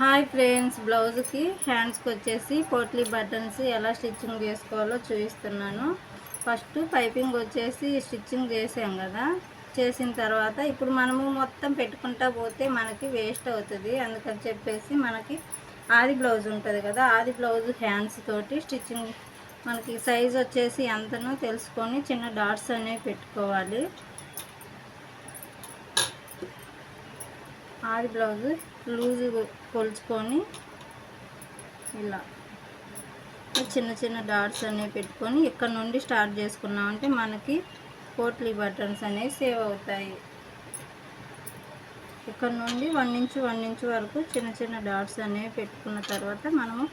Hi friends బ్లౌజ్కి హ్యాండ్స్కి వచ్చేసి పోట్లీ బటన్స్ ఎలా స్టిచ్చింగ్ చేసుకోవాలో చూపిస్తున్నాను. ఫస్ట్ పైపింగ్ వచ్చేసి స్టిచ్చింగ్ చేసాం కదా. చేసిన తర్వాత ఇప్పుడు మనము మొత్తం పెట్టుకుంటా పోతే మనకి వేస్ట్ అవుతుంది. అందుకని చెప్పేసి మనకి ఆది బ్లౌజ్ ఉంటుంది కదా ఆది బ్లౌజ్ హ్యాండ్స్ తోటి స్టిచ్చింగ్ మనకి సైజ్ వచ్చేసి ఎంతనో తెలుసుకొని చిన్న డాట్స్ అనేవి పెట్టుకోవాలి. ఆది బ్లౌజ్ లూజ్ కొలుచుకొని ఇలా చిన్న చిన్న డాట్స్ అనేవి పెట్టుకొని ఇక్కడ నుండి స్టార్ట్ చేసుకున్నామంటే మనకి పోట్లీ బటన్స్ అనేవి సేవ్ అవుతాయి. ఇక్కడ నుండి వన్ ఇంచ్ వన్ ఇంచ్ వరకు చిన్న చిన్న డాట్స్ అనేవి పెట్టుకున్న తర్వాత మనము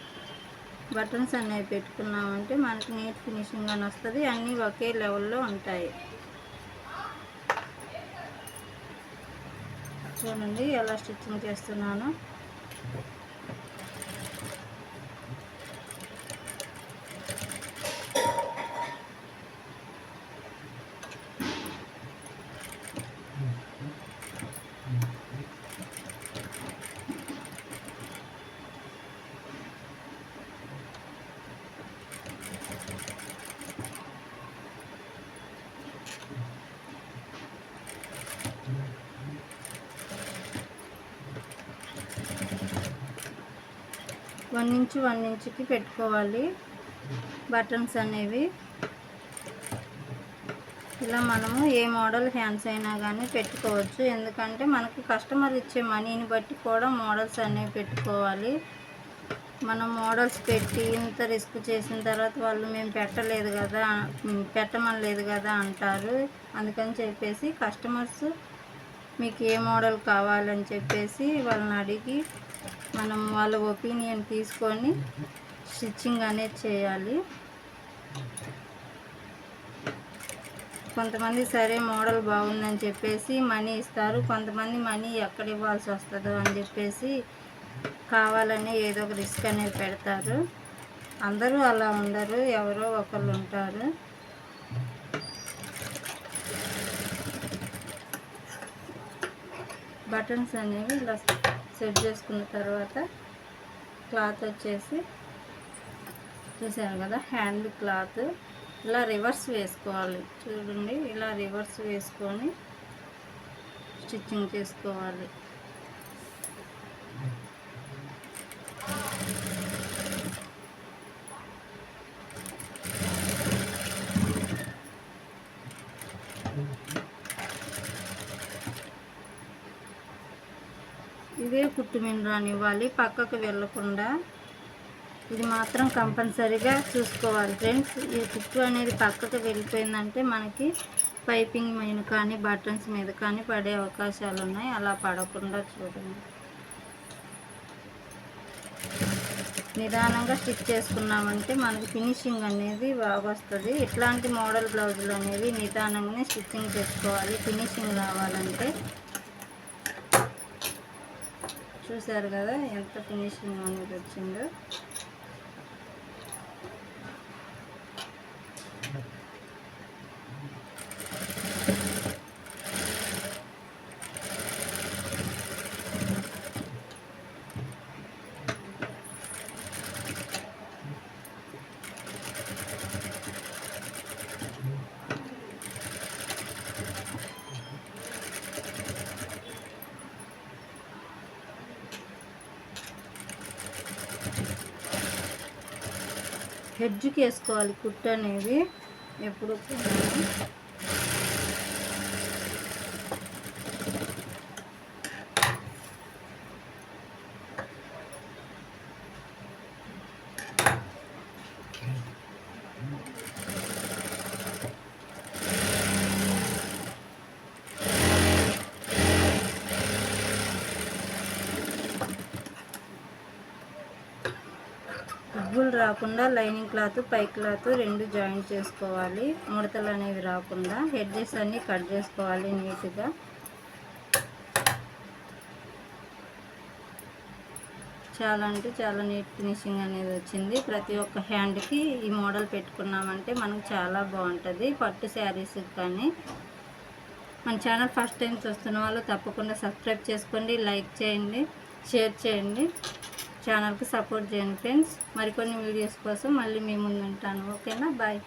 బటన్స్ అనేవి పెట్టుకున్నామంటే మనకి నీట్ ఫినిషింగ్ అని వస్తుంది. అన్నీ ఒకే లెవెల్లో ఉంటాయి. చూడండి ఎలా స్టిచ్చింగ్ చేస్తున్నాను. వన్ ఇంచ్ వన్ ఇంచ్కి పెట్టుకోవాలి. బటన్స్ అనేవి. ఇలా మనము ఏ మోడల్ హ్యాండ్స్ అయినా కానీ పెట్టుకోవచ్చు. ఎందుకంటే మనకి కస్టమర్ ఇచ్చే మనీని బట్టి కూడా మోడల్స్ అనేవి పెట్టుకోవాలి. మనం మోడల్స్ పెట్టి ఇంత రిస్క్ చేసిన తర్వాత వాళ్ళు మేము పెట్టలేదు కదా పెట్టమనలేదు కదా అంటారు. అందుకని చెప్పేసి కస్టమర్స్ మీకు ఏ మోడల్ కావాలని చెప్పేసి వాళ్ళని అడిగి మనం వాళ్ళ ఒపీనియన్ తీసుకొని స్టిచ్చింగ్ అనేది చేయాలి. కొంతమంది సరే మోడల్ బాగుందని చెప్పేసి మనీ ఇస్తారు. కొంతమంది మనీ ఎక్కడ ఇవ్వాల్సి వస్తుందో అని చెప్పేసి కావాలని ఏదో ఒక రిస్క్ అనేది పెడతారు. అందరూ అలా ఉండరు. ఎవరో ఒకళ్ళు ఉంటారు. బటన్స్ అనేవి ఇలా సెట్ చేసుకున్న తర్వాత క్లాత్ వచ్చేసి చూసారు కదా హ్యాండ్ క్లాత్. ఇలా రివర్స్ వేసుకోవాలి. చూడండి ఇలా రివర్స్ వేసుకొని స్టిచ్చింగ్ చేసుకోవాలి. ఇదే కుట్టు రానివ్వాలి పక్కకు వెళ్ళకుండా. ఇది మాత్రం కంపల్సరీగా చూసుకోవాలి ఫ్రెండ్స్. ఈ కుట్టు అనేది పక్కకు వెళ్ళిపోయిందంటే మనకి పైపింగ్ మీద కానీ బటన్స్ మీద కానీ పడే అవకాశాలు ఉన్నాయి. అలా పడకుండా చూడండి. నిదానంగా స్టిచ్ చేసుకున్నామంటే మనకి ఫినిషింగ్ అనేది బాగా వస్తుంది. ఇట్లాంటి మోడల్ బ్లౌజులు అనేవి నిదానంగానే స్టిచ్చింగ్ చేసుకోవాలి ఫినిషింగ్ రావాలంటే చూసారు కదా ఎంత ఫినిషింగ్ అనేది వచ్చిందో. హెడ్జ్కి వేసుకోవాలి కుట్టు అనేది ఎప్పుడు ఉబ్బులు రాకుండా లైనింగ్ క్లాత్ పై క్లాత్ రెండు జాయింట్ చేసుకోవాలి. ముడతలు అనేవి రాకుండా హెడ్జెస్ అన్నీ కట్ చేసుకోవాలి నీట్గా. చాలా అంటే చాలా నీట్ ఫినిషింగ్ అనేది వచ్చింది. ప్రతి ఒక్క హ్యాండ్కి ఈ మోడల్ పెట్టుకున్నామంటే మనకు చాలా బాగుంటుంది. పట్టు శారీస్కి కానీ మన ఛానల్ ఫస్ట్ టైం చూస్తున్న వాళ్ళు తప్పకుండా సబ్స్క్రైబ్ చేసుకోండి లైక్ చేయండి షేర్ చేయండి. ఛానల్కి సపోర్ట్ చేయండి ఫ్రెండ్స్ మరికొన్ని వీడియోస్ కోసం మళ్ళీ మీ ముందు ఉంటాను. ఓకేనా బాయ్